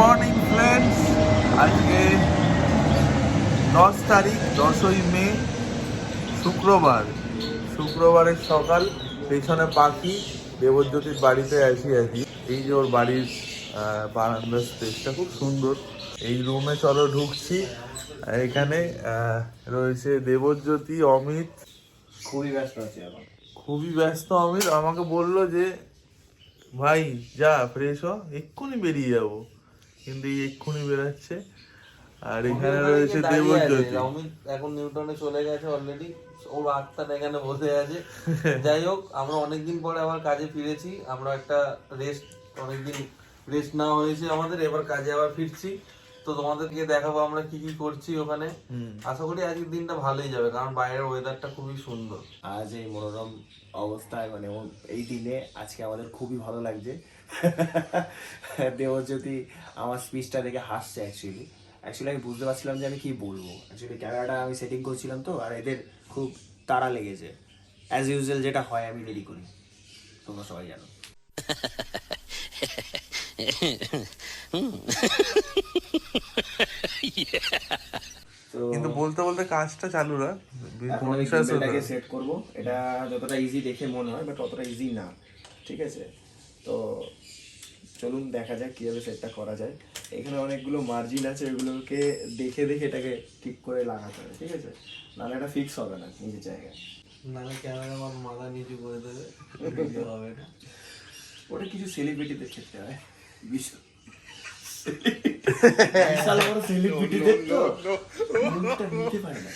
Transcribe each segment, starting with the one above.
Morning friends আজকে দশ তারিখ দশই মে শুক্রবার। শুক্রবারের সকাল পেছনে পাখি দেবজ্যোতির বাড়িতে আসি আছি এই যে ওর বাড়ির বারান্দার স্পেসটা খুব সুন্দর। এই রুমে চলো ঢুকছি। এখানে রয়েছে দেবজ্যোতি অমিত। খুবই ব্যস্ত আছি খুবই ব্যস্ত অমিত। আমাকে বলল যে ভাই যা ফ্রেশ হ। এক্ষুনি বেরিয়ে যাব। কিন্তু এক্ষুনি বেরাচ্ছে। আর এখানে রয়েছে দেবজ্যোতি। অমিত এখন নিউটনে চলে গেছে অলরেডি ওর আত্মাটা এখানে বসে আছে। যাই হোক আমরা অনেকদিন পরে আবার কাজে ফিরেছি। আমরা একটা রেস্ট অনেকদিন রেস্ট নেওয়া হয়েছে আমাদের। এবার কাজে আবার ফিরছি। তো তোমাদেরকে দেখাবো আমরা কি কি করছি ওখানে। আশা করি আজকের দিনটা ভালোই যাবে কারণ বাইরের ওয়েদারটা খুবই সুন্দর। আজ এই মনোরম অবস্থায় মানে এই দিনে আজকে আমাদের খুবই ভালো লাগছে। দেবজ্যোতি আমার স্পিচটা দেখে হাসছে অ্যাকচুয়ালি অ্যাকচুয়ালি আমি বুঝতে পারছিলাম যে আমি কি বলব। অ্যাকচুয়ালি ক্যামেরাটা আমি সেটিং করছিলাম তো আর এদের খুব তাড়া লেগেছে। অ্যাজ ইউজুয়াল যেটা হয় আমি দেরি করি। তোমরা সবাই জানো। কিন্তু বলতে বলতে কাজটা চালু গিম্বেলটাকে হবে। সেট করব। এটা যতটা ইজি দেখে মনে হয় বাট অতটা ইজি না। ঠিক আছে? তো চলুন দেখা যাক কীভাবে সেটটা করা যায়। এখানে অনেকগুলো মার্জিন আছে ওইগুলোকে দেখে দেখে এটাকে ঠিক করে লাগাতে হবে ঠিক আছে? নাহলে এটা ফিক্স হবে না নিজের জায়গায়। নাহলে ক্যামেরাম্যান মাথা নিচু করে দেবে হবে না ওটা কিছু সেলিব্রিটিদের ক্ষেত্রে হয়। বিশাল বড় সেলিব্রিটিদের তো। মুখটা নিতে পারে না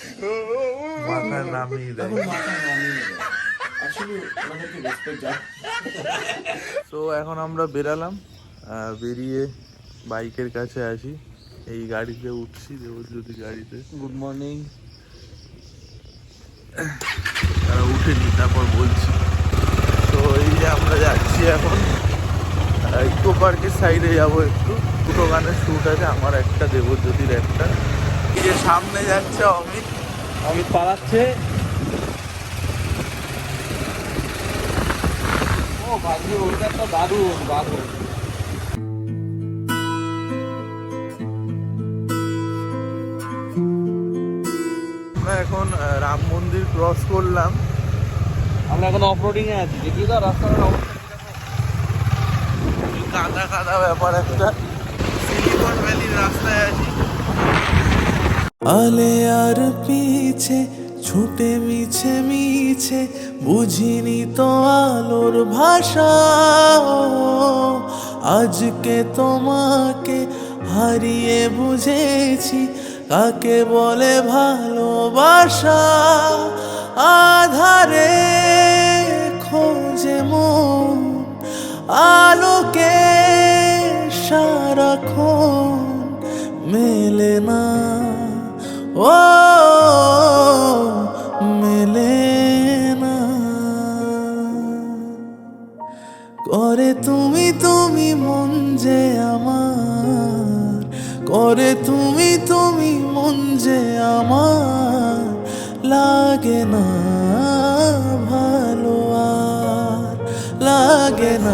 মাথা নামিয়ে দেয়। মাথা নামিয়ে নেবে অ্যাকচুয়ালি ওনাদেরকে রেসপেক্ট যায় তো এখন আমরা বেরালাম। বেরিয়ে বাইকের কাছে আছি এই গাড়িতে উঠছি দেবজ্যোতি গাড়িতে। গুড মর্নিং তারা উঠেনি তারপর বলছি। তো এই যে আমরা যাচ্ছি এখন ইকো পার্কের সাইডে যাব একটু। দুটো গানের শ্যুট আছে আমার একটা দেবজ্যোতির একটা। এই যে সামনে যাচ্ছে অমিত। অমিত পালাচ্ছে ও ভাগ্য ওটা একটা দারুণ দারুণ। এখন রাম মন্দির ক্রস করলাম। আমরা এখন অফরোডিং এ আছি। দেখি তো রাস্তার কাদা কাদা ব্যাপার একটা। সিলিকন ভ্যালির রাস্তায় আছি। আলে আর পিছে, ছুটে মিছে মিছে, বুঝিনি তো আলোর ভাষা। আজকে তোমাকে হারিয়ে বুঝেছি কাকে বলে ভালোবাসা, আধারে খোঁজে মন, আলোকে সারা সারাক্ষণ মেলে না। ও, মেলে না। করে তুমি তুমি মন যে আমার। করে তুমি তুমি মন যে আমার লাগে না ভালো আর লাগে না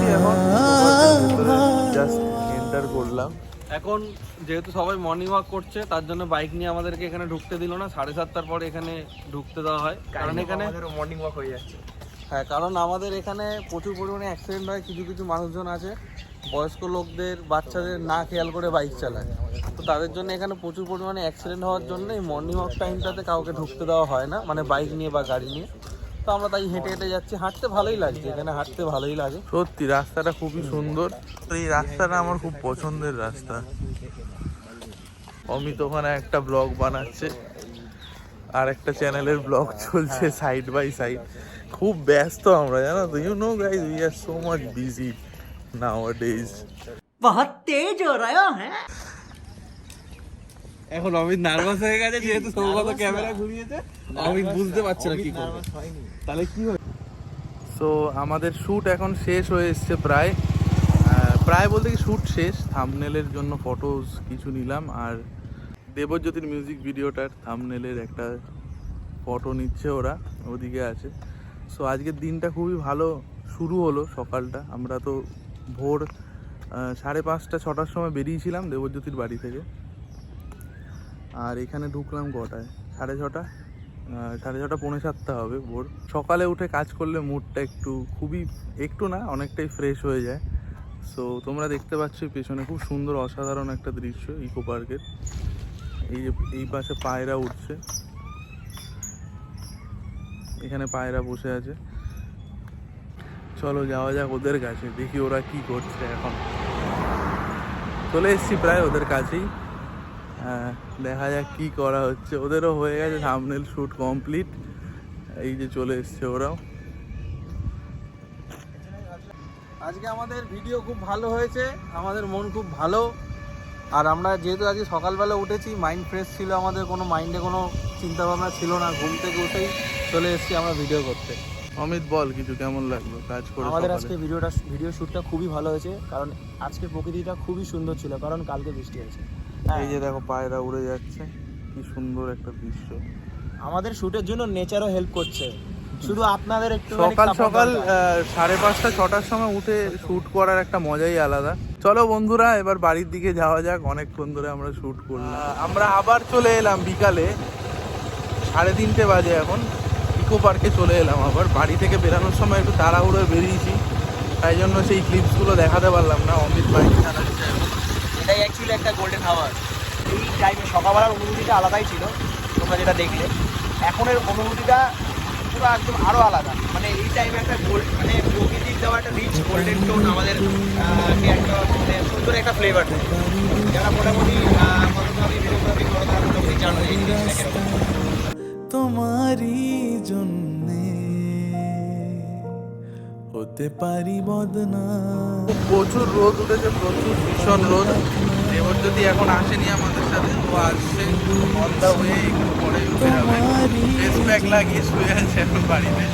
এন্টার করলাম। এখন যেহেতু সবাই মর্নিং ওয়াক করছে তার জন্য বাইক নিয়ে আমাদেরকে এখানে ঢুকতে দিল না। সাড়ে সাতটার পরে এখানে ঢুকতে দেওয়া হয়। কারণ এখানে মর্নিং ওয়াক হয়ে যাচ্ছে। হ্যাঁ কারণ আমাদের এখানে প্রচুর পরিমাণে অ্যাক্সিডেন্ট হয়, কিছু কিছু মানুষজন আছে, বয়স্ক লোকদের, বাচ্চাদের না খেয়াল করে বাইক চালায়। তো তাদের জন্য এখানে প্রচুর পরিমাণে অ্যাক্সিডেন্ট হওয়ার জন্য এই মর্নিং ওয়াক টাইমটাতে কাউকে ঢুকতে দেওয়া হয় না মানে বাইক নিয়ে বা গাড়ি নিয়ে। তো আমরা তাই হেঁটে হেঁটে যাচ্ছি, হাঁটতে ভালোই লাগছে, এখানে হাঁটতে ভালোই লাগে। সত্যি, রাস্তাটা খুবই সুন্দর। এই রাস্তাটা আমার খুব পছন্দের রাস্তা। অমিত ওখানে একটা ব্লগ বানাচ্ছে আর একটা চ্যানেলের ব্লগ চলছে সাইড বাই সাইড খুব ব্যস্ত আমরা জানো তো? You know guys we are so much busy nowadays. বহুত তেজ হো রহা হ্যাঁ? এখন অমিত নার্ভাস হয়ে গেছে যেহেতু সৌগত ক্যামেরা ঘুরিয়েছে। অমিত বুঝতে পারছে না কি করবে। তাহলে কি হবে সো আমাদের শ্যুট এখন শেষ হয়ে এসছে প্রায়। প্রায় বলতে কি শ্যুট শেষ। থামনেলের জন্য ফটোজ কিছু নিলাম। আর দেবজ্যোতির মিউজিক ভিডিওটার থামনেলের একটা ফটো নিচ্ছে ওরা ওদিকে আছে। সো আজকের দিনটা খুবই ভালো। শুরু হলো সকালটা। আমরা তো ভোর সাড়ে পাঁচটা, ছটার সময় বেরিয়েছিলাম দেবজ্যোতির বাড়ি থেকে। আর এখানে ঢুকলাম কটায়? সাড়ে ছটা সাড়ে ছটা পৌনে সাতটা হবে ভোর। সকালে উঠে কাজ করলে মুডটা একটু খুবই, একটু না, অনেকটাই ফ্রেশ হয়ে যায়। সো তোমরা দেখতে পাচ্ছ পেছনে খুব সুন্দর অসাধারণ একটা দৃশ্য, ইকো পার্কের। এই যে, এই পাশে পায়রা উঠছে। এখানে পায়রা বসে আছে। চলো যাওয়া যাক ওদের কাছে দেখি ওরা কি করছে এখন। চলে এসেছি প্রায় ওদের কাছেই। হ্যাঁ, দেখা যাক কি করা হচ্ছে। ওদেরও হয়ে গেছে সামনেল শ্যুট কমপ্লিট এই যে চলে এসছে ওরাও। আজকে আমাদের ভিডিও খুব ভালো হয়েছে। আমাদের মন খুব ভালো। আর আমরা যেহেতু আজকে সকালবেলা উঠেছি মাইন্ড ফ্রেশ ছিল আমাদের কোনো মাইন্ডে কোনো চিন্তা ভাবনা ছিল না ঘুম থেকে উঠেই চলে এসেছি আমরা ভিডিও করতে। অমিত বল কিছু কেমন লাগল কাজ করে আমাদের আজকে ভিডিওটা ভিডিও শ্যুটটা খুবই ভালো হয়েছে কারণ আজকে প্রকৃতিটা খুবই সুন্দর ছিল কারণ কালকে বৃষ্টি হয়েছে। হ্যাঁ, এই যে দেখো পায়রা উড়ে যাচ্ছে কি সুন্দর একটা দৃশ্য। আমাদের শ্যুটের জন্য নেচারও হেল্প করছে। শুধু আপনাদের একটু সকাল সকাল সাড়ে পাঁচটা ছটার সময় উঠে শ্যুট করার একটা মজাই আলাদা। চলো বন্ধুরা এবার বাড়ির দিকে যাওয়া যাক। অনেকক্ষণ ধরে আমরা শ্যুট করলাম। আমরা আবার চলে এলাম বিকালে। সাড়ে তিনটে বাজে এখন। ইকো পার্কে চলে এলাম আবার। বাড়ি থেকে বেরানোর সময় একটু তাড়াহুড়ো বেরিয়েছি। তাই জন্য সেই ক্লিপসগুলো দেখাতে পারলাম না। অমিত বাইক চালাচ্ছে। এটাই অ্যাকচুয়ালি একটা গোল্ডেন হাওয়ার এই টাইমে সকালবেলার অনুভূতিটা আলাদাই ছিল তোমরা যেটা দেখলে। এখনের অনুভূতিটা পুরো একদম আরও আলাদা। মানে এই টাইমে একটা গোল্ড মানে প্রকৃতির দেওয়া একটা রিচ গোল্ডেন টোন আমাদের একটা মানে সুন্দর একটা ফ্লেভার দেয়। যারা মোটামুটি ফটোগ্রাফি ভিডিওগ্রাফি করো তারা মোটামুটি জানো তোমারই জন্যে হতে পারি বদনা। প্রচুর রোদ উঠেছে প্রচুর ভীষণ রোদ। এবার যদি এখন আসেনি আমাদের সাথে ও আসছে অন দা ওয়ে একটু পরে বেরোবে ফেস প্যাক লাগিয়ে শুয়ে আছে এখন বাড়িতে।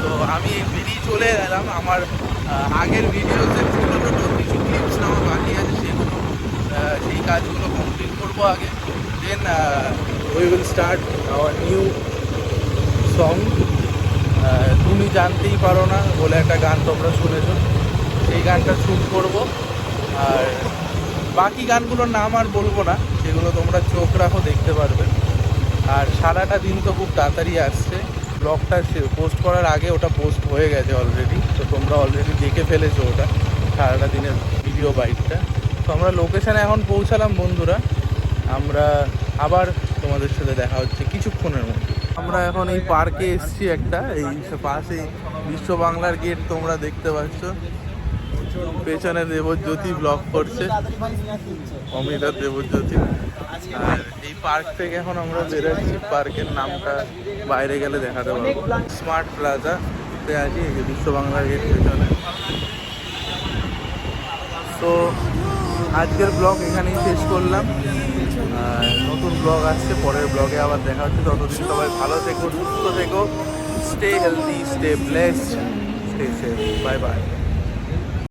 তো আমি বেরিয়ে চলে এলাম আমার আগের ভিডিওতে ছোটো ছোটো কিছু ক্লিপস নেওয়া বাকি আছে সেগুলো সেই কাজগুলো কমপ্লিট করব আগে। Then we will start our new song তুমি জানতেই পারো না বলে একটা গান তোমরা শুনেছো। সেই গানটা শ্যুট করব। আর বাকি গানগুলোর নাম আর বলব না, সেগুলো তোমরা চোখ রাখো, দেখতে পারবে। আর সারাটা দিন তো খুব তাড়াতাড়ি আসছে। ব্লগটা পোস্ট করার আগে ওটা পোস্ট হয়ে গেছে অলরেডি তো তোমরা অলরেডি দেখে ফেলেছো ওটা, সারাটা দিনের ভিডিও বাইকটা তো আমরা লোকেশানে এখন পৌঁছালাম বন্ধুরা। আমরা আবার তোমাদের সাথে দেখা হচ্ছে কিছুক্ষণের মধ্যে। আমরা এখন এই পার্কে এসেছি একটা, এই পাশে বিশ্ব বাংলার গেট তোমরা দেখতে পাচ্ছ। পেছনে দেবজ্যোতি ব্লক করছে। অমিতা দেবজ্যোতি। এই পার্ক থেকে এখন আমরা বেরোচ্ছি। পার্কের নামটা বাইরে গেলে দেখাতে পারব। স্মার্ট প্লাজা আছি বিশ্ব বাংলার গেট পেছনে। তো আজকের ব্লগ এখানেই শেষ করলাম। নতুন ব্লগ আসছে, পরের ব্লগে আবার দেখা হচ্ছে। ততদিন সবাই ভালো থেকো, সুস্থ থেকো। Stay healthy stay blessed stay safe bye bye